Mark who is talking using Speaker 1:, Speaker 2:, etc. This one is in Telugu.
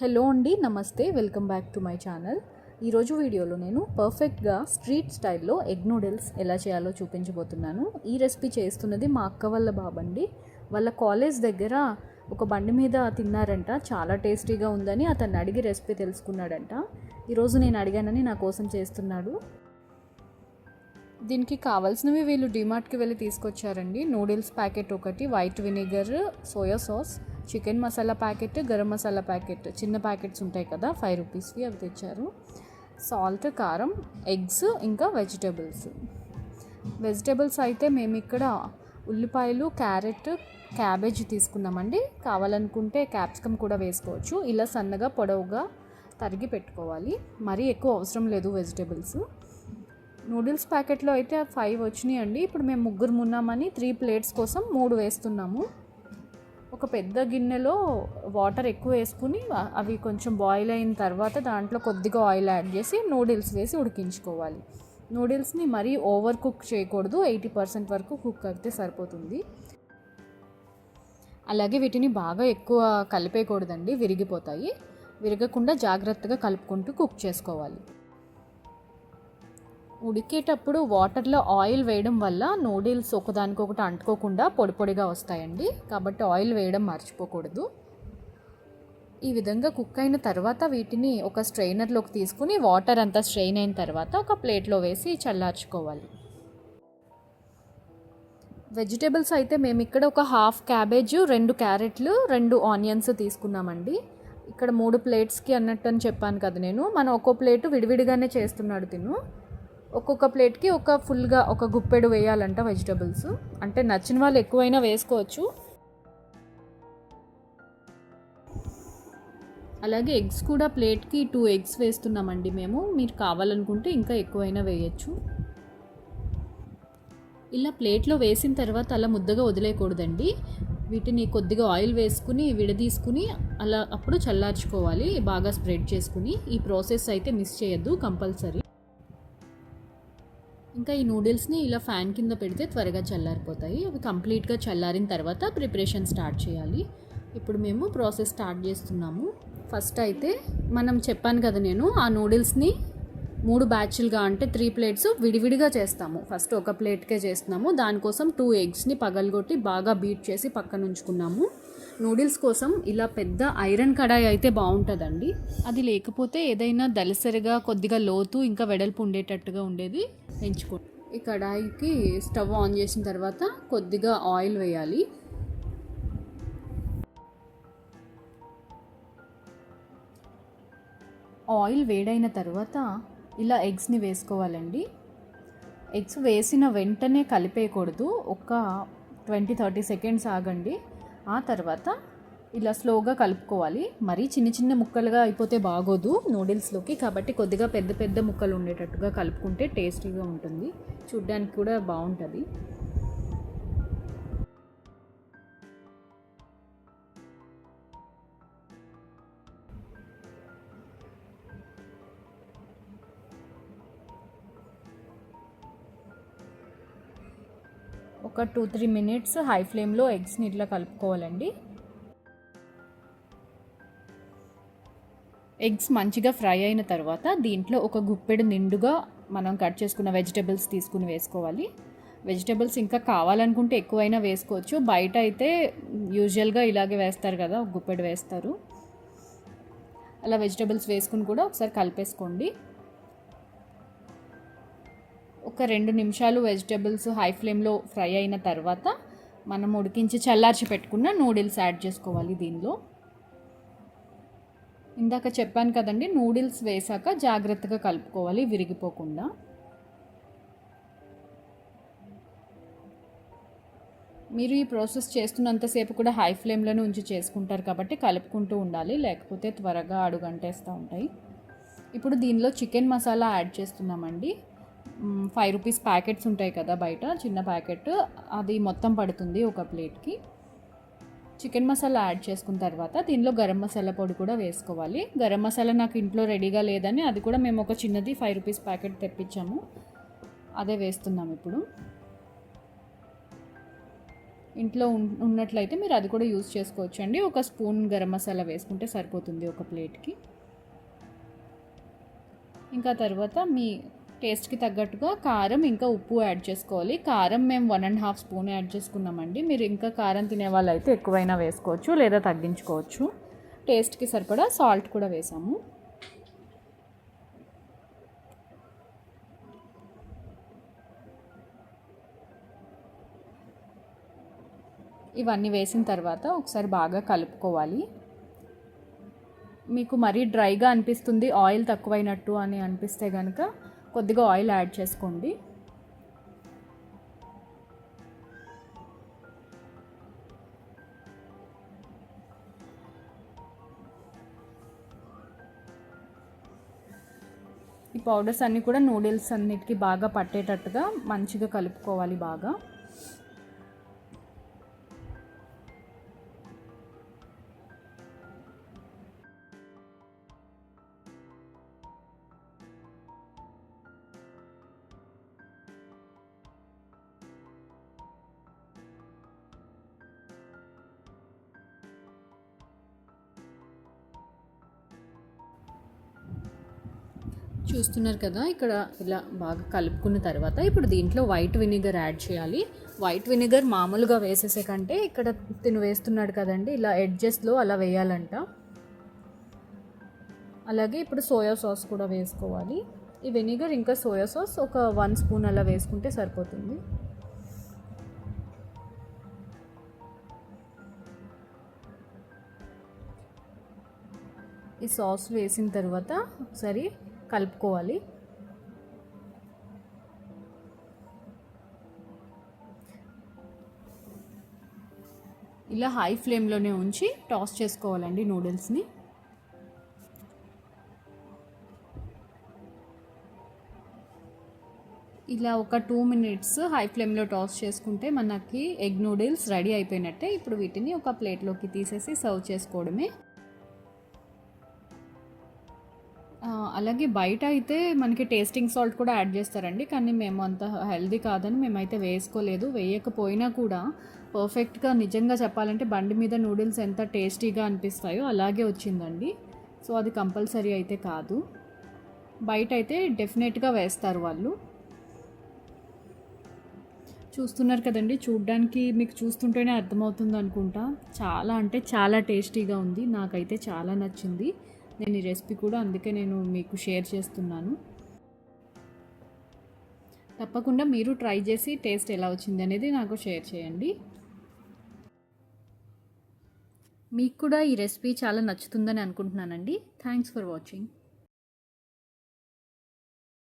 Speaker 1: హలో అండి నమస్తే welcome back to my channel. ఈరోజు వీడియోలో నేను పర్ఫెక్ట్గా స్ట్రీట్ స్టైల్లో ఎగ్ నూడిల్స్ ఎలా చేయాలో చూపించబోతున్నాను. ఈ రెసిపీ చేస్తున్నది మా అక్క వాళ్ళ బాబండి. వాళ్ళ కాలేజ్ దగ్గర ఒక బండి మీద తిన్నారంట. చాలా టేస్టీగా ఉందని అతన్ని అడిగి రెసిపీ తెలుసుకున్నాడంట. ఈరోజు నేను అడిగానని నా కోసం చేస్తున్నాడు. దీనికి కావాల్సినవి వీళ్ళు డిమార్ట్కి వెళ్ళి తీసుకొచ్చారండి. నూడిల్స్ ప్యాకెట్ ఒకటి white vinegar soya sauce chicken masala packet garam masala packet చిన్న ప్యాకెట్స్ ఉంటాయి కదా ఫైవ్ రూపీస్వి అవి తెచ్చారు. సాల్ట్ కారం ఎగ్స్ ఇంకా వెజిటేబుల్స్ వెజిటేబుల్స్ అయితే మేము ఇక్కడ ఉల్లిపాయలు క్యారెట్ క్యాబేజ్ తీసుకున్నామండి. కావాలనుకుంటే క్యాప్సికమ్ కూడా వేసుకోవచ్చు. ఇలా సన్నగా పొడవుగా తరిగి పెట్టుకోవాలి. మరీ ఎక్కువ అవసరం లేదు వెజిటేబుల్స్ నూడిల్స్ ప్యాకెట్లో అయితే ఫైవ్ వచ్చినాయి అండి ఇప్పుడు మేము ముగ్గురు ఉన్నామని త్రీ ప్లేట్స్ కోసం మూడు వేస్తున్నాము. ఒక పెద్ద గిన్నెలో వాటర్ ఎక్కువ వేసుకుని అవి కొంచెం బాయిల్ అయిన తర్వాత దాంట్లో కొద్దిగా ఆయిల్ యాడ్ చేసి నూడిల్స్ వేసి ఉడికించుకోవాలి. నూడిల్స్ని మరీ ఓవర్ కుక్ చేయకూడదు. ఎయిటీ పర్సెంట్ వరకు కుక్ అయితే సరిపోతుంది. అలాగే వీటిని బాగా ఎక్కువ కలిపేయకూడదండి. విరిగిపోతాయి. విరగకుండా జాగ్రత్తగా కలుపుకుంటూ కుక్ చేసుకోవాలి. ఉడికేటప్పుడు వాటర్లో ఆయిల్ వేయడం వల్ల నూడిల్స్ ఒకదానికొకటి అంటుకోకుండా పొడి పొడిగా వస్తాయండి. కాబట్టి ఆయిల్ వేయడం మర్చిపోకూడదు. ఈ విధంగా కుక్ అయిన తర్వాత వీటిని ఒక స్ట్రెయినర్లోకి తీసుకుని వాటర్ అంతా స్ట్రెయిన్ అయిన తర్వాత ఒక ప్లేట్లో వేసి చల్లార్చుకోవాలి. వెజిటేబుల్స్ అయితే మేము ఇక్కడ ఒక హాఫ్ క్యాబేజ్ రెండు క్యారెట్లు రెండు ఆనియన్స్ తీసుకున్నామండి. ఇక్కడ మూడు ప్లేట్స్కి అన్నట్టు అని చెప్పాను కదా నేను. మనం ఒక్కో ప్లేటు విడివిడిగానే చేస్తున్నాడు తిను. ఒక్కొక్క ప్లేట్కి ఒక ఫుల్గా ఒక గుప్పెడు వేయాలంట వెజిటబుల్స్. అంటే నచ్చిన వాళ్ళు ఎక్కువైనా వేసుకోవచ్చు. అలాగే ఎగ్స్ కూడా ప్లేట్కి టూ ఎగ్స్ వేస్తున్నామండి మేము. మీరు కావాలనుకుంటే ఇంకా ఎక్కువైనా వేయచ్చు. ఇలా ప్లేట్లో వేసిన తర్వాత అలా ముద్దగా వదిలేయకూడదండి. వీటిని కొద్దిగా ఆయిల్ వేసుకుని విడదీసుకుని అలా అప్పుడు చల్లార్చుకోవాలి. బాగా స్ప్రెడ్ చేసుకుని. ఈ ప్రాసెస్ అయితే మిస్ చేయొద్దు కంపల్సరీ. ఇంకా ఈ నూడిల్స్ని ఇలా ఫ్యాన్ కింద పెడితే త్వరగా చల్లారిపోతాయి. అవి కంప్లీట్గా చల్లారిన తర్వాత ప్రిపరేషన్ స్టార్ట్ చేయాలి. ఇప్పుడు మేము ప్రాసెస్ స్టార్ట్ చేస్తున్నాము. ఫస్ట్ అయితే మనం చెప్పాను కదా నేను ఆ నూడిల్స్ని మూడు బ్యాచ్లుగా అంటే త్రీ ప్లేట్స్ విడివిడిగా చేస్తాము. ఫస్ట్ ఒక ప్లేట్కే చేస్తున్నాము. దానికోసం టూ ఎగ్స్ని పగలగొట్టి బాగా బీట్ చేసి పక్కన ఉంచుకున్నాము నూడిల్స్ కోసం ఇలా పెద్ద ఐరన్ కడాయి అయితే బాగుంటుందండి. అది లేకపోతే ఏదైనా దలసరిగా కొద్దిగా లోతు ఇంకా వెడల్పు ఉండేటట్టుగా ఉండేది ఎంచుకో ఈ కడాయికి స్టవ్ ఆన్ చేసిన తర్వాత కొద్దిగా ఆయిల్ వేయాలి. ఆయిల్ వేడైన తర్వాత ఇలా ఎగ్స్ని వేసుకోవాలండి. ఎగ్స్ వేసిన వెంటనే కలిపేయకూడదు. ఒక ట్వంటీ థర్టీ సెకండ్స్ ఆగండి. ఆ తర్వాత ఇలా స్లోగా కలుపుకోవాలి. మరీ చిన్న చిన్న ముక్కలుగా అయిపోతే బాగోదు నూడిల్స్లోకి. కాబట్టి కొద్దిగా పెద్ద పెద్ద ముక్కలు ఉండేటట్టుగా కలుపుకుంటే టేస్టీగా ఉంటుంది. చూడ్డానికి కూడా బాగుంటుంది. ఒక టూ త్రీ మినిట్స్ హై ఫ్లేమ్లో ఎగ్స్ని ఇట్లా కలుపుకోవాలండి. ఎగ్స్ మంచిగా ఫ్రై అయిన తర్వాత దీంట్లో ఒక గుప్పెడు నిండుగా మనం కట్ చేసుకున్న వెజిటేబుల్స్ తీసుకుని వేసుకోవాలి. వెజిటేబుల్స్ ఇంకా కావాలనుకుంటే ఎక్కువైనా వేసుకోవచ్చు. బయట అయితే యూజువల్గా ఇలాగే వేస్తారు కదా ఒక గుప్పెడు వేస్తారు. అలా వెజిటేబుల్స్ వేసుకుని కూడా ఒకసారి కలిపేసుకోండి. ఒక రెండు నిమిషాలు వెజిటేబుల్స్ హై ఫ్లేమ్లో ఫ్రై అయిన తర్వాత మనం ఉడికించి చల్లార్చి పెట్టుకున్న నూడిల్స్ యాడ్ చేసుకోవాలి దీనిలో. ఇందాక చెప్పాను కదండి నూడిల్స్ వేసాక జాగ్రత్తగా కలుపుకోవాలి విరిగిపోకుండా. మీరు ఈ ప్రాసెస్ చేస్తున్నంతసేపు కూడా హై ఫ్లేమ్లోనే ఉంచి చేసుకుంటారు కాబట్టి కలుపుకుంటూ ఉండాలి లేకపోతే త్వరగా అడుగంటేస్తూ ఉంటాయి. ఇప్పుడు దీనిలో చికెన్ మసాలా యాడ్ చేస్తున్నామండి. ఫైవ్ రూపీస్ ప్యాకెట్స్ ఉంటాయి కదా బయట చిన్న ప్యాకెట్. అది మొత్తం పడుతుంది ఒక ప్లేట్కి. చికెన్ మసాలా యాడ్ చేసుకున్న తర్వాత దీనిలో గరం మసాలా పొడి కూడా వేసుకోవాలి. గరం మసాలా నాకు ఇంట్లో రెడీగా లేదని అది కూడా మేము ఒక చిన్నది ఫైవ్ రూపీస్ ప్యాకెట్ తెప్పించాము. అదే వేస్తున్నాం ఇప్పుడు. ఇంట్లో ఉన్నట్లయితే మీరు అది కూడా యూజ్ చేసుకోవచ్చు అండి ఒక స్పూన్ గరం మసాలా వేసుకుంటే సరిపోతుంది ఒక ప్లేట్కి. ఇంకా తర్వాత మీ టేస్ట్కి తగ్గట్టుగా కారం ఇంకా ఉప్పు యాడ్ చేసుకోవాలి. కారం మేము one and half spoon add చేసుకున్నామండి. మీరు ఇంకా కారం తినే వాళ్ళైతే ఎక్కువైనా వేసుకోవచ్చు లేదా తగ్గించుకోవచ్చు. టేస్ట్కి సరిపడా సాల్ట్ కూడా వేసాము. ఇవన్నీ వేసిన తర్వాత ఒకసారి బాగా కలుపుకోవాలి. మీకు మరీ డ్రైగా అనిపిస్తుంది ఆయిల్ తక్కువైనట్టు అని అనిపిస్తే కనుక కొద్దిగా ఆయిల్ యాడ్ చేసుకోండి. ఈ పౌడర్స్ అన్నీ కూడా నూడిల్స్ అన్నిటికీ బాగా పట్టేటట్టుగా మంచిగా కలుపుకోవాలి బాగా. చూస్తున్నారు కదా ఇక్కడ ఇలా బాగా కలుపుకున్న తర్వాత ఇప్పుడు దీంట్లో వైట్ వినిగర్ యాడ్ చేయాలి. వైట్ వినిగర్ మామూలుగా వేసేసే కంటే ఇక్కడ తిను వేస్తున్నాడు కదండి ఇలా ఎడ్జెస్లో అలా వేయాలంట. అలాగే ఇప్పుడు సోయా సాస్ కూడా వేసుకోవాలి. ఈ వెనిగర్ ఇంకా సోయా సాస్ ఒక వన్ స్పూన్ అలా వేసుకుంటే సరిపోతుంది. ఈ సాస్ వేసిన తర్వాత ఒకసారి కలుపుకోవాలి. ఇలా హై ఫ్లేమ్లోనే ఉంచి టాస్ చేసుకోవాలండి నూడిల్స్ని ఇలా ఒక టూ మినిట్స్ హై ఫ్లేమ్లో టాస్ చేసుకుంటే మనకి ఎగ్ నూడిల్స్ రెడీ అయిపోయినట్టే. ఇప్పుడు వీటిని ఒక ప్లేట్లోకి తీసేసి సర్వ్ చేసుకోవడమే. అలాగే బయట అయితే మనకి టేస్టింగ్ సాల్ట్ కూడా యాడ్ చేస్తారండి. కానీ మేము అంత హెల్దీ కాదని మేమైతే వేసుకోలేదు. వేయకపోయినా కూడా పర్ఫెక్ట్గా నిజంగా చెప్పాలంటే బండి మీద నూడిల్స్ ఎంత టేస్టీగా అనిపిస్తాయో అలాగే వచ్చిందండి. సో అది కంపల్సరీ అయితే కాదు. బయట అయితే డెఫినెట్గా వేస్తారు వాళ్ళు. చూస్తున్నారు కదండి చూడ్డానికి మీకు చూస్తుంటేనే అర్థమవుతుంది అనుకుంటా. చాలా అంటే చాలా టేస్టీగా ఉంది. నాకైతే చాలా నచ్చింది. నేను ఈ రెసిపీ కూడా అందుకే నేను మీకు షేర్ చేస్తున్నాను. తప్పకుండా మీరు ట్రై చేసి టేస్ట్ ఎలా వచ్చింది అనేది నాకు షేర్ చేయండి. మీకు కూడా ఈ రెసిపీ చాలా నచ్చుతుందని అనుకుంటున్నానండి. Thanks for watching.